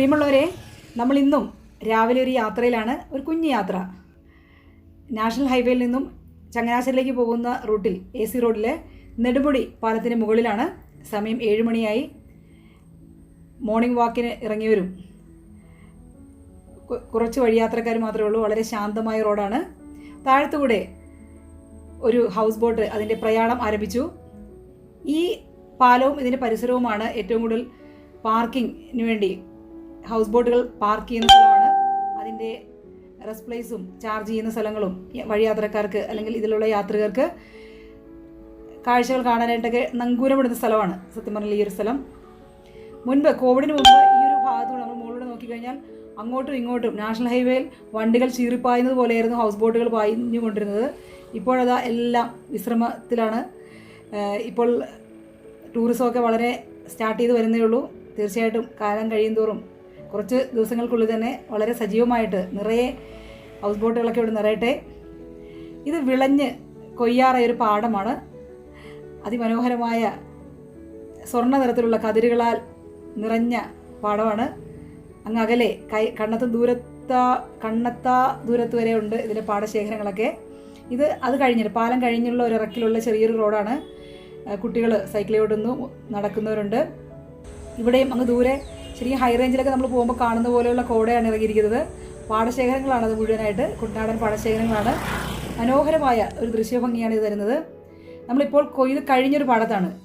പ്രിയമുള്ളവരെ നമ്മൾ ഇന്നും രാവിലെ ഒരു യാത്രയിലാണ് ഒരു കുഞ്ഞു യാത്ര. നാഷണൽ ഹൈവേയിൽ നിന്നും ചങ്ങനാശ്ശേരിയിലേക്ക് പോകുന്ന റൂട്ടിൽ എ സി റോഡിലെ നെടുമുടി പാലത്തിന് മുകളിലാണ് സമയം ഏഴ് മണിയായി മോർണിംഗ് വാക്കിന് ഇറങ്ങിയവരും കുറച്ച് വഴിയാത്രക്കാർ മാത്രമേ ഉള്ളൂ. വളരെ ശാന്തമായ റോഡാണ്. താഴത്തുകൂടെ ഒരു ഹൗസ് ബോട്ട് അതിന്റെ പ്രയാണം ആരംഭിച്ചു. ഈ പാലവും ഇതിന്റെ പരിസരവുമാണ് ഏറ്റവും കൂടുതൽ പാർക്കിങ്ങിന് വേണ്ടി ഹൗസ് ബോട്ടുകൾ പാർക്ക് ചെയ്യുന്ന സ്ഥലമാണ്. അതിന്റെ റെസ്റ്റ് പ്ലേസും ചാർജ് ചെയ്യുന്ന സ്ഥലങ്ങളും വഴി യാത്രക്കാർക്ക് അല്ലെങ്കിൽ ഇതിലുള്ള യാത്രികർക്ക് കാഴ്ചകൾ കാണാനായിട്ടൊക്കെ നങ്കൂരമിടുന്ന സ്ഥലമാണ് സത്യം പറഞ്ഞാൽ ഈ ഒരു സ്ഥലം. മുൻപ് കോവിഡിന് മുമ്പ് ഈ ഒരു ഭാഗത്തൂടെ നമ്മൾ മുകളിലൂടെ നോക്കിക്കഴിഞ്ഞാൽ അങ്ങോട്ടും ഇങ്ങോട്ടും നാഷണൽ ഹൈവേയിൽ വണ്ടികൾ ചീറിപ്പായുന്നത് പോലെയായിരുന്നു ഹൗസ് ബോട്ടുകൾ പായിഞ്ഞുകൊണ്ടിരുന്നത് ഇപ്പോഴതാ എല്ലാം വിശ്രമത്തിലാണ്. ഇപ്പോൾ ടൂറിസമൊക്കെ വളരെ സ്റ്റാർട്ട് ചെയ്ത് വരുന്നേ ഉള്ളൂ. തീർച്ചയായിട്ടും കാലം കഴിയും തോറും കുറച്ച് ദിവസങ്ങൾക്കുള്ളിൽ തന്നെ വളരെ സജീവമായിട്ട് നിറയെ ഹൗസ് ബോട്ടുകളൊക്കെ ഇവിടെ നിറയട്ടെ. ഇത് വിളഞ്ഞ് കൊയ്യാറായ ഒരു പാടമാണ്. അതിമനോഹരമായ സ്വർണ നിറത്തിലുള്ള കതിരുകളാൽ നിറഞ്ഞ പാടമാണ്. അങ്ങ് അകലെ കൈ കണ്ണത്ത് ദൂരത്താ കണ്ണത്താ ദൂരത്ത് വരെ ഉണ്ട് ഇതിലെ പാടശേഖരങ്ങളൊക്കെ. ഇത് അത് കഴിഞ്ഞിട്ട് പാലം കഴിഞ്ഞുള്ള ഒരു ഇറക്കിലുള്ള ചെറിയൊരു റോഡാണ്. കുട്ടികൾ സൈക്കിൾ ഓടുന്നു നടക്കുന്നവരുണ്ട്. ഇവിടെയും അങ്ങ് ദൂരെ ശരിക്കും ഹൈ റേഞ്ചിലൊക്കെ നമ്മൾ പോകുമ്പോൾ കാണുന്ന പോലെയുള്ള കോടയാണ് ഇറങ്ങിയിരിക്കുന്നത്. പാടശേഖരങ്ങളാണ് അത് മുഴുവനായിട്ട്. കുട്ടനാടൻ പാടശേഖരങ്ങളാണ്. മനോഹരമായ ഒരു ദൃശ്യഭംഗിയാണ് ഇത് തരുന്നത്. നമ്മളിപ്പോൾ കൊയ്ത് കഴിഞ്ഞൊരു പാടത്താണ്.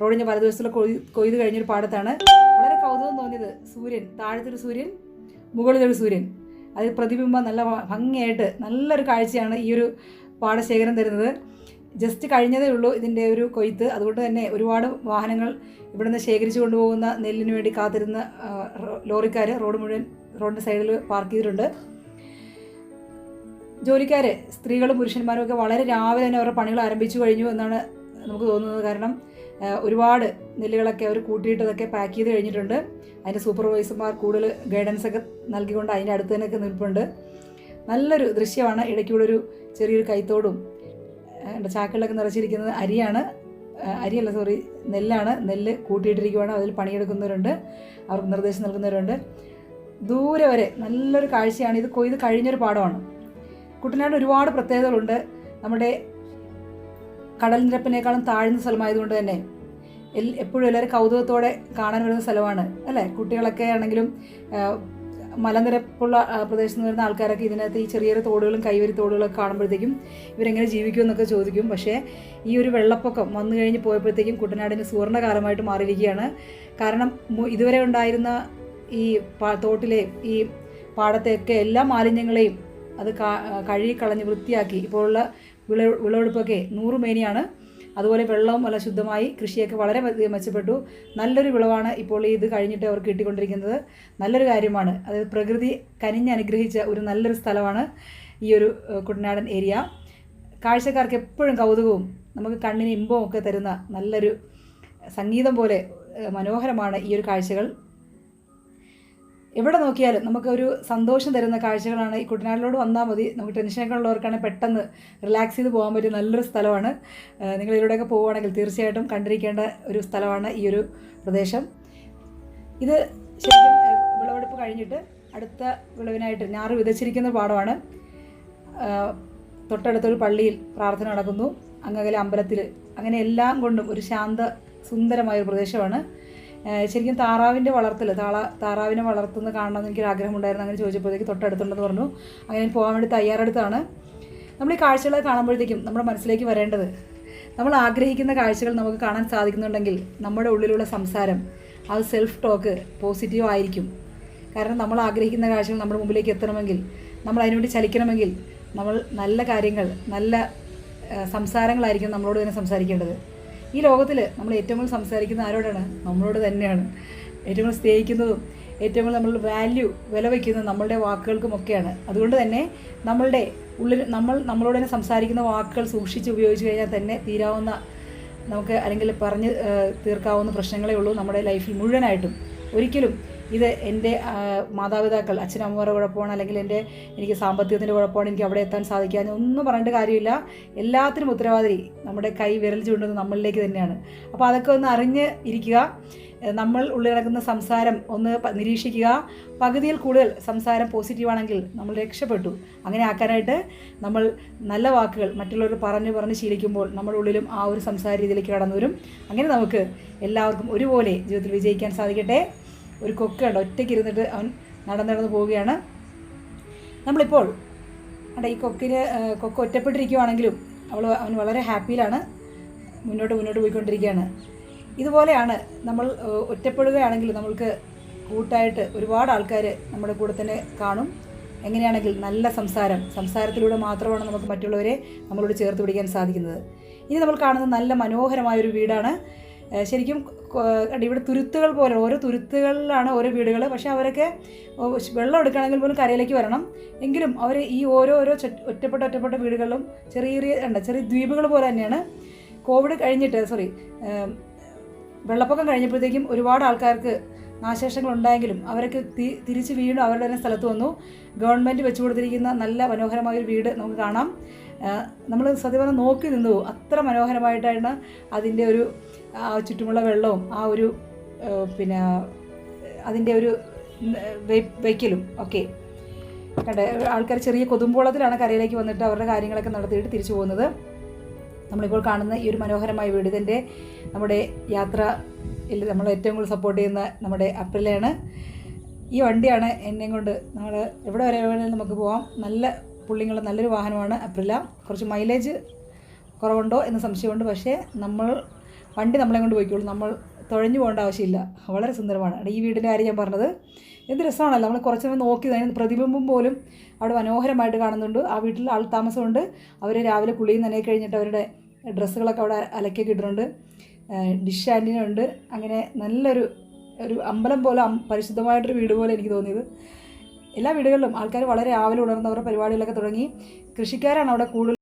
റോഡിന്റെ വലതുവശത്തുള്ള കൊയ് കൊയ്ത് കഴിഞ്ഞൊരു പാടത്താണ്. വളരെ കൗതുകം തോന്നിയത് സൂര്യൻ താഴത്തൊരു സൂര്യൻ മുകളിലൊരു സൂര്യൻ. അത് പ്രതിബിംബം നല്ല ഭംഗിയായിട്ട് നല്ലൊരു കാഴ്ചയാണ് ഈ ഒരു പാടശേഖരം തരുന്നത്. ജസ്റ്റ് കഴിഞ്ഞതേ ഉള്ളൂ ഇതിന്റെ ഒരു കൊയ്ത്ത്. അതുകൊണ്ട് തന്നെ ഒരുപാട് വാഹനങ്ങൾ ഇവിടുന്ന് ശേഖരിച്ചു കൊണ്ടുപോകുന്ന നെല്ലിന് വേണ്ടി കാത്തിരുന്ന ലോറിക്കാർ റോഡ് മുഴുവൻ റോഡിന്റെ സൈഡിൽ പാർക്ക് ചെയ്തിട്ടുണ്ട്. ജോലിക്കാർ സ്ത്രീകളും പുരുഷന്മാരും ഒക്കെ വളരെ രാവിലെ തന്നെ അവരുടെ പണികൾ ആരംഭിച്ചു കഴിഞ്ഞു എന്നാണ് നമുക്ക് തോന്നുന്നത്. കാരണം ഒരുപാട് നെല്ലുകളൊക്കെ അവർ കൂട്ടിയിട്ടതൊക്കെ പാക്ക് ചെയ്ത് കഴിഞ്ഞിട്ടുണ്ട്. അതിന്റെ സൂപ്പർവൈസർമാർ കൂടുതൽ ഗൈഡൻസ് ഒക്കെ നൽകിക്കൊണ്ട് അതിന്റെ അടുത്ത് തന്നെയൊക്കെ നിൽപ്പുണ്ട്. നല്ലൊരു ദൃശ്യമാണ് ഇടയ്ക്കൂടെ ഒരു ചെറിയൊരു കൈത്തോടും ചാക്കുകളിലൊക്കെ നിറച്ചിരിക്കുന്നത് അരിയാണ്. അരിയല്ല സോറി നെല്ലാണ്. നെല്ല് കൂട്ടിയിട്ടിരിക്കുവാണ്. അതിൽ പണിയെടുക്കുന്നവരുണ്ട്. അവർക്ക് നിർദ്ദേശം നൽകുന്നവരുണ്ട്. ദൂരെ വരെ നല്ലൊരു കാഴ്ചയാണ്. ഇത് കൊയ്ത് കഴിഞ്ഞൊരു പാടമാണ് കുട്ടനാട് ഒരുപാട് പ്രത്യേകതകളുണ്ട്. നമ്മുടെ കടൽ നിരപ്പിനേക്കാളും താഴ്ന്ന സ്ഥലമായതുകൊണ്ട് തന്നെ എപ്പോഴും എല്ലാവരും കൗതുകത്തോടെ കാണാൻ വരുന്ന സ്ഥലമാണ്. അല്ലേ? കുട്ടികളൊക്കെ ആണെങ്കിലും മലനിരപ്പുള്ള പ്രദേശത്ത് നിന്ന് വരുന്ന ആൾക്കാരൊക്കെ ഇതിനകത്ത് ഈ ചെറിയ തോടുകളും കൈവരി തോടുകളൊക്കെ കാണുമ്പോഴത്തേക്കും ഇവരെങ്ങനെ ജീവിക്കും എന്നൊക്കെ ചോദിക്കും. പക്ഷേ ഈ ഒരു വെള്ളപ്പൊക്കം വന്നു കഴിഞ്ഞ് പോയപ്പോഴത്തേക്കും കുട്ടനാടിന് സുവർണകാലമായിട്ട് മാറിയിരിക്കുകയാണ്. കാരണം ഇതുവരെ ഉണ്ടായിരുന്ന ഈ തോട്ടിലെ ഈ പാടത്തെയൊക്കെ എല്ലാ മാലിന്യങ്ങളെയും അത് കഴുകി കഴുകിക്കളഞ്ഞ് വൃത്തിയാക്കി. ഇപ്പോഴുള്ള വിള വിളവെടുപ്പൊക്കെ നൂറുമേനിയാണ്. അതുപോലെ വെള്ളവും വളരെ ശുദ്ധമായി കൃഷിയൊക്കെ വളരെ മെച്ചപ്പെട്ടു. നല്ലൊരു വിളവാണ് ഇപ്പോൾ ഇത് കഴിഞ്ഞിട്ട് അവർക്ക് കിട്ടിക്കൊണ്ടിരിക്കുന്നത്. നല്ലൊരു കാര്യമാണ്. അതായത് പ്രകൃതി കനിഞ്ഞ് അനുഗ്രഹിച്ച ഒരു നല്ലൊരു സ്ഥലമാണ് ഈ ഒരു കുട്ടനാടൻ ഏരിയ. കാഴ്ചക്കാർക്ക് എപ്പോഴും കൗതുകവും നമുക്ക് കണ്ണിന് ഇമ്പവും ഒക്കെ തരുന്ന നല്ലൊരു സംഗീതം പോലെ മനോഹരമാണ് ഈ ഒരു കാഴ്ചകൾ. എവിടെ നോക്കിയാലും നമുക്കൊരു സന്തോഷം തരുന്ന കാഴ്ചകളാണ് ഈ കുട്ടനാട്ടിലോട് വന്നാൽ മതി. നമുക്ക് ടെൻഷനൊക്കെ ഉള്ളവർക്കാണെങ്കിൽ പെട്ടെന്ന് റിലാക്സ് ചെയ്ത് പോകാൻ പറ്റിയ നല്ലൊരു സ്ഥലമാണ്. നിങ്ങൾ ഇതിലൂടെയൊക്കെ പോവുകയാണെങ്കിൽ തീർച്ചയായിട്ടും കണ്ടിരിക്കേണ്ട ഒരു സ്ഥലമാണ് ഈ ഒരു പ്രദേശം. ഇത് ശരിക്കും വിളവെടുപ്പ് കഴിഞ്ഞിട്ട് അടുത്ത വിളവിനായിട്ട് ഞാറ് വിതച്ചിരിക്കുന്ന പാടമാണ്. തൊട്ടടുത്തൊരു പള്ളിയിൽ പ്രാർത്ഥന നടക്കുന്നു. അങ്ങകലെ അമ്പലത്തിൽ അങ്ങനെ എല്ലാം കൊണ്ടും ഒരു ശാന്ത സുന്ദരമായ ഒരു പ്രദേശമാണ്. ശരിക്കും താറാവിന്റെ വളർത്തൽ താള താറാവിനെ വളർത്തുന്നത് കാണണമെന്ന് എനിക്കൊരു ആഗ്രഹമുണ്ടായിരുന്നു. അങ്ങനെ ചോദിച്ചപ്പോഴത്തേക്ക് തൊട്ടടുത്തുണ്ടെന്ന് പറഞ്ഞു. അങ്ങനെ പോകാൻ വേണ്ടി തയ്യാറെടുത്താണ്. നമ്മൾ ഈ കാഴ്ചകളെ കാണുമ്പോഴത്തേക്കും നമ്മുടെ മനസ്സിലേക്ക് വരേണ്ടത് നമ്മൾ ആഗ്രഹിക്കുന്ന കാഴ്ചകൾ നമുക്ക് കാണാൻ സാധിക്കുന്നുണ്ടെങ്കിൽ നമ്മുടെ ഉള്ളിലുള്ള സംസാരം അത് സെൽഫ് ടോക്ക് പോസിറ്റീവ് ആയിരിക്കും. കാരണം നമ്മൾ ആഗ്രഹിക്കുന്ന കാഴ്ചകൾ നമ്മുടെ മുമ്പിലേക്ക് എത്തണമെങ്കിൽ നമ്മൾ അതിനുവേണ്ടി ചലിക്കണമെങ്കിൽ നമ്മൾ നല്ല കാര്യങ്ങൾ നല്ല സംസാരങ്ങളായിരിക്കും നമ്മളോട് തന്നെ സംസാരിക്കേണ്ടത്. ഈ ലോകത്തിൽ നമ്മൾ ഏറ്റവും കൂടുതൽ സംസാരിക്കുന്ന ആരോടാണ്? നമ്മളോട് തന്നെയാണ്. ഏറ്റവും കൂടുതൽ സ്നേഹിക്കുന്നതും ഏറ്റവും കൂടുതൽ നമ്മൾ വാല്യൂ വില വയ്ക്കുന്നത് നമ്മളുടെ വാക്കുകൾക്കുമൊക്കെയാണ് അതുകൊണ്ട് തന്നെ നമ്മളുടെ ഉള്ളിൽ നമ്മൾ നമ്മളോട് തന്നെ സംസാരിക്കുന്ന വാക്കുകൾ സൂക്ഷിച്ച് ഉപയോഗിച്ച് കഴിഞ്ഞാൽ തന്നെ തീരാവുന്ന നമുക്ക് അല്ലെങ്കിൽ പറഞ്ഞ് തീർക്കാവുന്ന പ്രശ്നങ്ങളേ ഉള്ളൂ നമ്മുടെ ലൈഫിൽ മുഴുവനായിട്ടും. ഒരിക്കലും ഇത് എന്റെ മാതാപിതാക്കൾ അച്ഛനമ്മമാരുടെ കുഴപ്പമാണ് അല്ലെങ്കിൽ എന്റെ എനിക്ക് സാമ്പത്തികത്തിന്റെ കുഴപ്പമാണ് എനിക്ക് അവിടെ എത്താൻ സാധിക്കാതെ ഒന്നും പറഞ്ഞിട്ട് കാര്യമില്ല. എല്ലാത്തിനും ഉത്തരവാദി നമ്മുടെ കൈ വിരൽ ചൂണ്ടുന്നത് നമ്മളിലേക്ക് തന്നെയാണ്. അപ്പോൾ അതൊക്കെ ഒന്ന് അറിഞ്ഞ് ഇരിക്കുക. നമ്മൾ ഉള്ളിൽ നടക്കുന്ന സംസാരം ഒന്ന് നിരീക്ഷിക്കുക. പകുതിയിൽ കൂടുതൽ സംസാരം പോസിറ്റീവാണെങ്കിൽ നമ്മൾ രക്ഷപ്പെട്ടു. അങ്ങനെ ആക്കാനായിട്ട് നമ്മൾ നല്ല വാക്കുകൾ മറ്റുള്ളവർ പറഞ്ഞ് പറഞ്ഞ് ശീലിക്കുമ്പോൾ നമ്മുടെ ഉള്ളിലും ആ ഒരു സംസാര രീതിയിലേക്ക് കടന്നു വരും. അങ്ങനെ നമുക്ക് എല്ലാവർക്കും ഒരുപോലെ ജീവിതത്തിൽ വിജയിക്കാൻ സാധിക്കട്ടെ. ഒരു കൊക്കുണ്ട് ഒറ്റയ്ക്ക് ഇരുന്നിട്ട് അവൻ നടന്നു നടന്ന് പോവുകയാണ്. നമ്മളിപ്പോൾ അവിടെ ഈ കൊക്കിന് കൊക്ക് ഒറ്റപ്പെട്ടിരിക്കുവാണെങ്കിലും അവൾ അവൻ വളരെ ഹാപ്പിയിലാണ് മുന്നോട്ട് മുന്നോട്ട് പോയിക്കൊണ്ടിരിക്കുകയാണ്. ഇതുപോലെയാണ് നമ്മൾ ഒറ്റപ്പെടുകയാണെങ്കിൽ നമ്മൾക്ക് കൂട്ടായിട്ട് ഒരുപാട് ആൾക്കാർ നമ്മുടെ കൂടെ തന്നെ കാണും. എങ്ങനെയാണെങ്കിൽ നല്ല സംസാരം സംസാരത്തിലൂടെ മാത്രമാണ് നമുക്ക് മറ്റുള്ളവരെ നമ്മളോട് ചേർത്ത് പിടിക്കാൻ സാധിക്കുന്നത്. ഇനി നമ്മൾ കാണുന്ന നല്ല മനോഹരമായൊരു വീടാണ്. ശരിക്കും ഇവിടെ തുരുത്തുകൾ പോലെ ഓരോ തുരുത്തുകളിലാണ് ഓരോ വീടുകൾ. പക്ഷേ അവരൊക്കെ വെള്ളം എടുക്കണമെങ്കിൽ പോലും കരയിലേക്ക് വരണം. എങ്കിലും അവർ ഈ ഓരോ ഓരോ ഒറ്റപ്പെട്ട ഒറ്റപ്പെട്ട വീടുകളിലും ചെറിയ ചെറിയ ഉണ്ട് ചെറിയ ദ്വീപുകൾ പോലെ തന്നെയാണ് കോവിഡ് കഴിഞ്ഞിട്ട് സോറി വെള്ളപ്പൊക്കം കഴിഞ്ഞപ്പോഴത്തേക്കും ഒരുപാട് ആൾക്കാർക്ക് നാശനഷ്ടങ്ങൾ ഉണ്ടായെങ്കിലും അവരൊക്കെ തിരിച്ച് വീണ്ടും അവരുടെ തന്നെ സ്ഥലത്ത് വന്നു. ഗവൺമെന്റ് വെച്ചു കൊടുത്തിരിക്കുന്ന നല്ല മനോഹരമായ ഒരു വീട് നമുക്ക് കാണാം. നമ്മൾ സത്യം പറഞ്ഞാൽ നോക്കി നിന്നു. അത്ര മനോഹരമായിട്ടാണ് അതിന്റെ ഒരു ചുറ്റുമുള്ള വെള്ളവും ആ ഒരു പിന്നെ അതിന്റെ ഒരു വയ്ക്കലും ഒക്കെ. കണ്ടേ ആൾക്കാർ ചെറിയ കൊതുമ്പോളത്തിലാണ് കരയിലേക്ക് വന്നിട്ട് അവരുടെ കാര്യങ്ങളൊക്കെ നടത്തിയിട്ട് തിരിച്ചു പോകുന്നത്. നമ്മളിപ്പോൾ കാണുന്ന ഈ ഒരു മനോഹരമായ വീട് ഇതിന്റെ നമ്മുടെ യാത്ര നമ്മൾ ഏറ്റവും കൂടുതൽ സപ്പോർട്ട് ചെയ്യുന്ന നമ്മുടെ അപ്രിലയാണ്. ഈ വണ്ടിയാണ് എന്നെയും കൊണ്ട് നമ്മൾ എവിടെ വരെ വേണമെങ്കിലും നമുക്ക് പോകാം നല്ല പുള്ളിങ്ങളുള്ള നല്ലൊരു വാഹനമാണ് അപ്രില. കുറച്ച് മൈലേജ് കുറവുണ്ടോ എന്ന് സംശയമുണ്ട്. പക്ഷേ നമ്മൾ വണ്ടി നമ്മളെ കൊണ്ട് പോയിക്കോളും. നമ്മൾ തുഴഞ്ഞു പോകേണ്ട ആവശ്യമില്ല. വളരെ സുന്ദരമാണ്. ഈ വീടിന്റെ കാര്യം ഞാൻ പറഞ്ഞത് എന്ത് രസമാണല്ലോ. നമ്മൾ കുറച്ച് നേരം നോക്കി അതിന് പ്രതിബിംബം പോലും അവിടെ മനോഹരമായിട്ട് കാണുന്നുണ്ട്. ആ വീട്ടിൽ ആൾ താമസമുണ്ട്. അവർ രാവിലെ കുളിയും നനയെ കഴിഞ്ഞിട്ട് അവരുടെ ഡ്രസ്സുകളൊക്കെ അവിടെ അലക്കിയൊക്കെ ഇട്ടിട്ടുണ്ട്. ഡിഷ് ആന്റിനുണ്ട് അങ്ങനെ നല്ലൊരു ഒരു അമ്പലം പോലെ പരിശുദ്ധമായിട്ടൊരു വീട് പോലെ എനിക്ക് തോന്നിയത്. എല്ലാ വീടുകളിലും ആൾക്കാർ വളരെ രാവിലെ ഉണർന്നവരുടെ പരിപാടികളൊക്കെ തുടങ്ങി. കൃഷിക്കാരാണ് അവിടെ കൂടുതൽ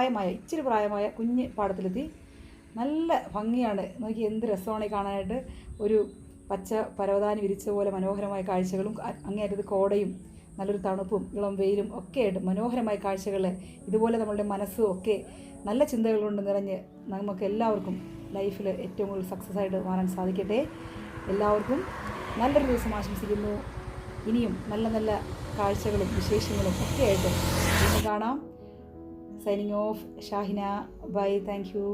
പ്രായമായ ഇച്ചിരി പ്രായമായ കുഞ്ഞ് പാടത്തിലെത്തി. നല്ല ഭംഗിയാണ്. നോക്കി എന്ത് രസമാണ് കാണാനായിട്ട്. ഒരു പച്ച പരവതാനി വിരിച്ച പോലെ മനോഹരമായ കാഴ്ചകളും അങ്ങേയറ്റത് കോടയും നല്ലൊരു തണുപ്പും ഇളം വെയിലും ഒക്കെ ആയിട്ട് മനോഹരമായ കാഴ്ചകൾ. ഇതുപോലെ നമ്മളുടെ മനസ്സും ഒക്കെ നല്ല ചിന്തകൾ കൊണ്ട് നിറഞ്ഞ് നമുക്ക് എല്ലാവർക്കും ലൈഫിൽ ഏറ്റവും കൂടുതൽ സക്സസ് ആയിട്ട് മാറാൻ സാധിക്കട്ടെ. എല്ലാവർക്കും നല്ലൊരു ദിവസം ആശംസിക്കുന്നു. ഇനിയും നല്ല നല്ല കാഴ്ചകളും വിശേഷങ്ങളും ഒക്കെ ആയിട്ട് ഇന്ന് കാണാം. signing off Shahina bye thank you